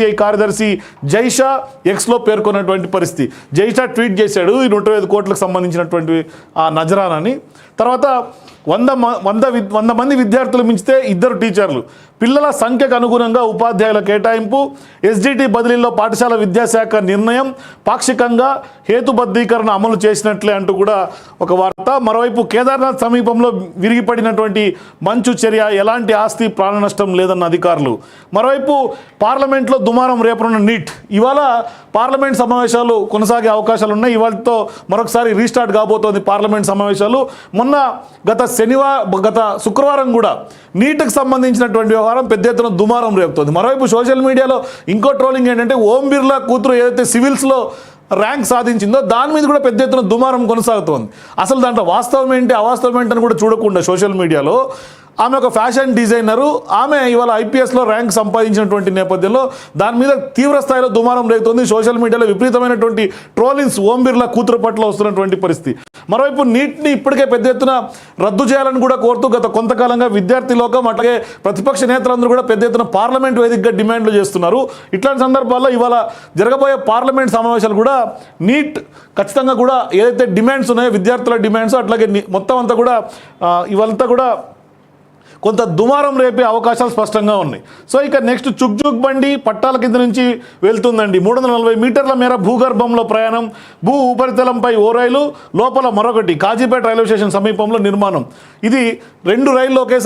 CBI కార్యదర్శి జైషా ఎక్స్లో పేర్కొన్నటువంటి పరిస్థితి. జైషా ట్వీట్ చేశాడు ఈ నూట ఐదు కోట్లకు సంబంధించినటువంటి ఆ నజరానని. తర్వాత వంద మ- వంద వంద మంది విద్యార్థులు మించితే ఇద్దరు టీచర్లు. పిల్లల సంఖ్యకు అనుగుణంగా ఉపాధ్యాయుల కేటాయింపు ఎస్డిటి బదిలీలో పాఠశాల విద్యాశాఖ నిర్ణయం పాక్షికంగా హేతుబద్ధీకరణ అమలు చేసినట్లే అంటూ కూడా ఒక వార్త. మరోవైపు కేదార్నాథ్ సమీపంలో విరిగిపడినటువంటి మంచు చర్య ఎలాంటి ఆస్తి ప్రాణ నష్టం లేదన్న అధికారులు. మరోవైపు పార్లమెంట్లో దుమారం రేపనున్న నీట్. ఇవాళ పార్లమెంట్ సమావేశాలు కొనసాగే అవకాశాలు ఉన్నాయి. ఇవాళతో మరొకసారి రీస్టార్ట్ కాబోతోంది పార్లమెంట్ సమావేశాలు. మొన్న గత శనివారం గత శుక్రవారం కూడా నీట్కి సంబంధించినటువంటి వ్యవహారం పెద్ద ఎత్తున దుమారం రేపుతోంది. మరోవైపు సోషల్ మీడియాలో ఇంకో ట్రోలింగ్ ఏంటంటే ఓం బిర్లా కూతురు ఏదైతే సివిల్స్లో ర్యాంక్ సాధించిందో దాని మీద కూడా పెద్ద ఎత్తున దుమారం కొనసాగుతోంది. అసలు దాంట్లో వాస్తవం ఏంటి అవాస్తవం ఏంటని కూడా చూడకుండా సోషల్ మీడియాలో ఆమె ఒక ఫ్యాషన్ డిజైనరు. ఆమె ఇవాళ ఐపీఎస్లో ర్యాంక్ సంపాదించినటువంటి నేపథ్యంలో దాని మీద తీవ్ర స్థాయిలో దుమారం రేగుతుంది. సోషల్ మీడియాలో విపరీతమైనటువంటి ట్రోలింగ్స్ ఓం బిర్లా కూతురు పట్ల వస్తున్నటువంటి పరిస్థితి. మరోవైపు నీట్ని ఇప్పటికే పెద్ద ఎత్తున రద్దు చేయాలని కూడా కోరుతూ గత కొంతకాలంగా విద్యార్థి లోకం అట్లాగే ప్రతిపక్ష నేతలందరూ కూడా పెద్ద ఎత్తున పార్లమెంట్ వేదికగా డిమాండ్లు చేస్తున్నారు. ఇట్లాంటి సందర్భాల్లో ఇవాళ జరగబోయే పార్లమెంట్ సమావేశాలు కూడా నీట్ ఖచ్చితంగా కూడా ఏదైతే డిమాండ్స్ ఉన్నాయో విద్యార్థుల డిమాండ్స్ అట్లాగే మొత్తం అంతా కూడా ఆ, ఇవాళంతా కూడా కొంత దుమారం రేపే అవకాశాలు స్పష్టంగా ఉన్నాయి. సో ఇక నెక్స్ట్ చుక్ చుక్ బండి పట్టాల కింద నుంచి వెళ్తుందండి. మూడు వందల నలభై మీటర్ల మేర భూగర్భంలో ప్రయాణం భూ ఉపరితలంపై ఓ రైలు లోపల మరొకటి కాజీపేట రైల్వే స్టేషన్ సమీపంలో నిర్మాణం. ఇది రెండు రైళ్ళు ఒకేసారి